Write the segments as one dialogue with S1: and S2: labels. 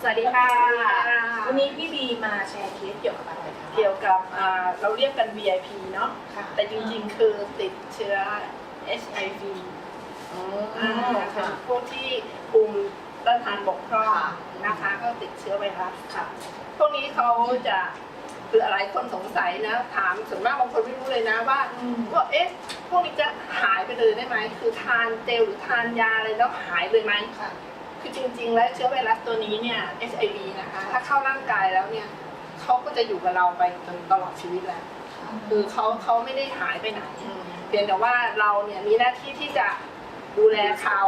S1: สวัสดีค่ะ
S2: วั
S1: วัน
S2: นนี้
S1: นี้พี่บีมาแชร์เคสเกี่ยวกับอะไรคะ
S2: เกี่ยวกับอ่าเราเรียกกัน VIP เนาะ
S1: ค่ะ
S2: แต่จริงๆ คือติดเชื้อ HIV
S1: อ๋อ
S2: อ่าเป็
S1: ค่ะ
S2: นพวกที่ภูมิต้านทานบกพร่อง
S1: ค่ะ
S2: นะคะ ก็ติดเชื้อไวรัส
S1: ค่ะ
S2: พวกนี้เขาจะคือหลายคนสงสัยนะ ถามส่วนมากบางคนไม่รู้เลยนะว่า
S1: อืม
S2: ว่าเอ๊ะ พวกนี้จะหายไปเลยได้ไหม คือทานเจลหรือทานยาอะไรแล้วหายเลยไหม
S1: ค่ะ
S2: คือ จริง ๆ แล้วเชื้อไวรัสตัวนี้เนี่ย HIV นะคะ ถ้าเข้าร่างกายแล้วเนี่ยเขาก็จะอยู่กับเราไปจนตลอดชีวิตแหละคือเขาเขาไม่ได้หายไปไหน
S1: อืม
S2: เพียงแต่ว่าเราเนี่ยมีหน้าที่ที่จะดูแลเขา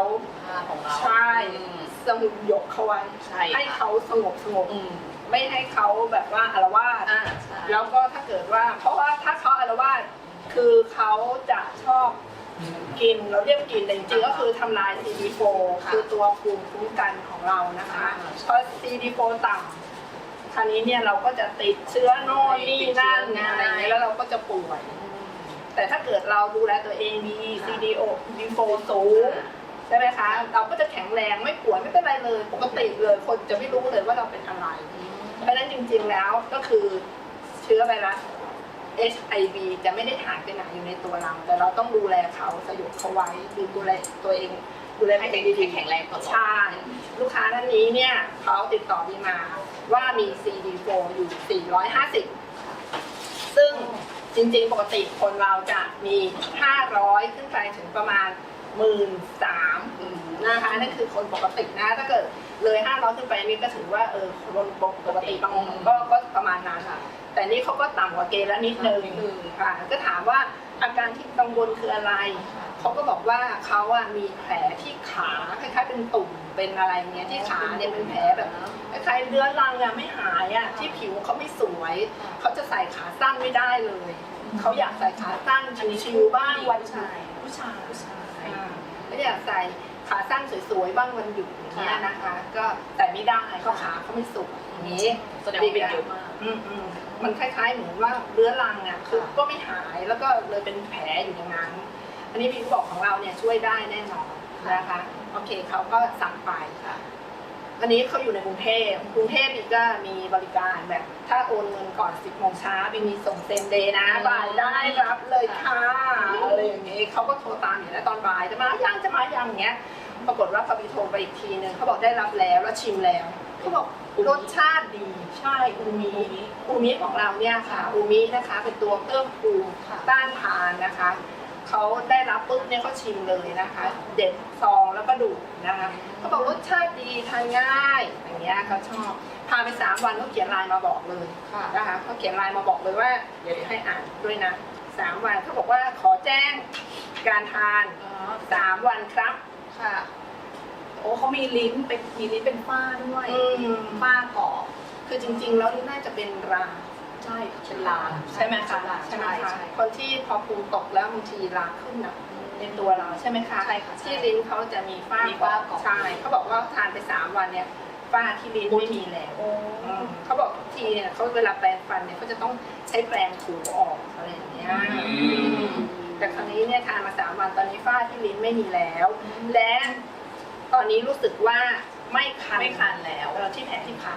S1: ค่าของเรา
S2: ใช่
S1: อืม
S2: สงบยกเขาไว้
S1: ใช่
S2: ให้
S1: ค่ะ
S2: เขาสงบสงบ
S1: อืม
S2: ไม่ให้เขาแบบว่าอารวาส
S1: อ่าใช่
S2: แล้วก็ถ้าเกิดว่า เพราะว่าถ้าเขาอารวาสคือเขาจะชอบ กินเราเรียกกินแต่จริงๆก็คือทำลาย CD4 คือตัวภูมิคุ้มกันของเรานะคะพอ CD4 ต่ำคราวนี้เนี่ยเราก็จะติดเชื้อโน่นนี่นั่นอะไรอย่างเงี้ยแล้วเราก็จะป่วย แต่ถ้าเกิดเราดูแลตัวเองดี CDO D4 สูงใช่ไหมคะ เราก็จะแข็งแรงไม่ป่วยไม่เป็นไรเลย ปกติเลยคนจะไม่รู้เลยว่าเราเป็นอะไร เพราะฉะนั้นจริงๆแล้วก็คือเชื้อไวรัส HIV จะไม่ได้หายไปไหนอยู่ในตัวเรา แต่เราต้องดูแลเขาสยบเขาไว้ดูดูแลตัวเอง ดูแล
S1: ให้
S2: ตัว
S1: เด็
S2: เอกงดี
S1: แข็งแรงตลอด
S2: ใช่ ลูกค้าท่านนี้เนี่ยเขาติดต่อดีมาว่ามี CD4 อยู่ 450 ซึ่งจริงๆ ปกติคนเราจะมี 500 ขึ้นไปถึงประมาณ 1 3ื่นสามนะคะนั่นคือคนปกตินะ ถ้าเกิดเลย500ขึ้นไปนี่ก็ถือว่าเออคนปกติบางคนก็ก็ประมาณนั้นค่ะแต่นี่เขาก็ต่ำกว่าเกณฑ์แล้วนิดนึง
S1: นิดนึง
S2: ค่ะก็ถามว่าอาการที่กังวลคืออะไรเขาก็บอกว่าเขาอะมีแผลที่ขาคล้ายๆเป็นตุ่มเป็นอะไรเงี้ยที่ขาเนี่ยเป็นแผลแบบคล้ายๆเรื้อรังอะไม่หายอะที่ผิวเขาไม่สวยเขาจะใส่ขาสั้นไม่ได้เลยเขาอยากใส่ขาสั้นชิวๆบ้างวันหยุด ผู้ชายผู้ชายไม่อยากใส่ขาสั้นสวยๆ บ้างวันหยุดอย่างเงี้ยนะคะ ก็แต่ไม่ได้เพราะขาเขาไม่สวยอย่างนี้
S1: แสดงว่าเป็นเยอะมาก
S2: อืมอืมมันคล้ายๆเหมือนว่าเรื้อรังอะคือก็ไม่หายแล้วก็เลยเป็นแผลอยู่อย่างนั้น อันนี้พี่ก็บอกของเราเนี่ยช่วยได้แน่นอนนะคะ โอเคเขาก็สั่งไป
S1: ค่ะ
S2: อันนี้เขาอยู่ในกรุงเทพกรุงเทพอีกก็มีบริการแบบ ถ้าโอนเงินก่อน 10โมงเช้าบีมีส่งเซนเดย์นะ
S1: อืม
S2: บ่ายได้รับเลยค่ะ
S1: อืม
S2: อะไรอย่างนี้เขาก็โทรตามอยู่แล้วตอนบ่ายจะมายังจะมายังอย่างเงี้ย ปรากฏว่าพอบีโทรไปอีกทีนึงเขาบอกได้รับแล้วแล้วชิมแล้วเขาบอกรสชาติดีใช่อูมิอูมิของเราเนี่ยค่ะอูมินะคะ เป็นตัวเพิ่มภูมิ
S1: ค่ะ
S2: ต้านทานนะคะ เขาได้รับปุ๊บเนี่ยเขาชิมเลยนะคะ เด็ดซองแล้วก็ดูดนะคะเขาบอกรสชาติดีทานง่ายอย่างเงี้ยเขาชอบพาไปสามวันเขาเขียนไลน์มาบอกเลย
S1: ค่ะ
S2: นะคะเขาเขียนไลน์มาบอกเลยว่าเดี๋ยวให้อ่านด้วยนะสามวันเขาบอกว่าขอแจ้งการทาน
S1: อ๋อ
S2: สามวันครับ
S1: ค่ะโอ้เขามีลิ้นเป็นมีลิ้นเป็นฝ้าด้วย
S2: อืม
S1: ฝ้ากรอบ
S2: คือจริง ๆ แล้วนี่น่าจะเป็นรา
S1: ใช่เป็นลา
S2: ใช่ไหมคะ
S1: ใช่ไหม
S2: คะ
S1: ใช่
S2: คนที่พอภูมิตกแล้วบางทีราขึ้นอะในตัวเราใช่ไหมคะ
S1: ใช่ค่ะใช่
S2: ที่ลิ้นเขาจะมีฝ้า
S1: มีฝ้าเกาะ
S2: ใช่เขาบอกว่าทานไปสามวันเนี่ยฝ้าที่ลิ้นไม่มีแล้ว
S1: โอ้
S2: อืมเขาบอกทุกทีเนี่ยเขาเวลาแปรงฟันเนี่ยเขาจะต้องใช้แปรงถูออกอะไรอย่างเงี้ยแต่ครั้งนี้เนี่ยทานมาสามวันตอนนี้ฝ้าที่ลิ้นไม่มีแล้ว และตอนนี้รู้สึกว่าไม่คัน
S1: ไม่คันแล้ว
S2: เออที่แผลที่ขา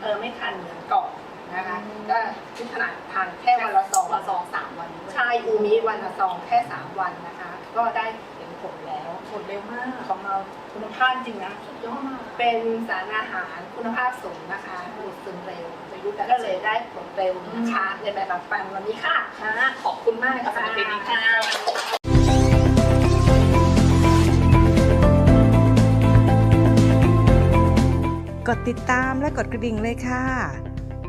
S2: เออไม่คันเหมือนก่อน นะคะ
S1: อืม
S2: ก็ที่ขนาดทานแค่วันละสอง
S1: วันซองสามวันด้วย
S2: ใช่อูมิวันละซองแค่สามวันนะคะ ก็ได้เห็นผลแล้ว
S1: ผลเร็วมาก
S2: ของเราคุณภาพจริงนะ
S1: สุดยอดมาก
S2: เป็นสารอาหารคุณภาพสูงนะคะดูดซึมเร็วแล้วก็เลยได้ผลเร็วนะคะในแบบแบบฟังวันนี้ค่ะ
S1: ค่ะขอบคุณมากค่ะสำหรับคลิปนี้ค่ะ
S3: กดติดตามและกดกระดิ่งเลยค่ะ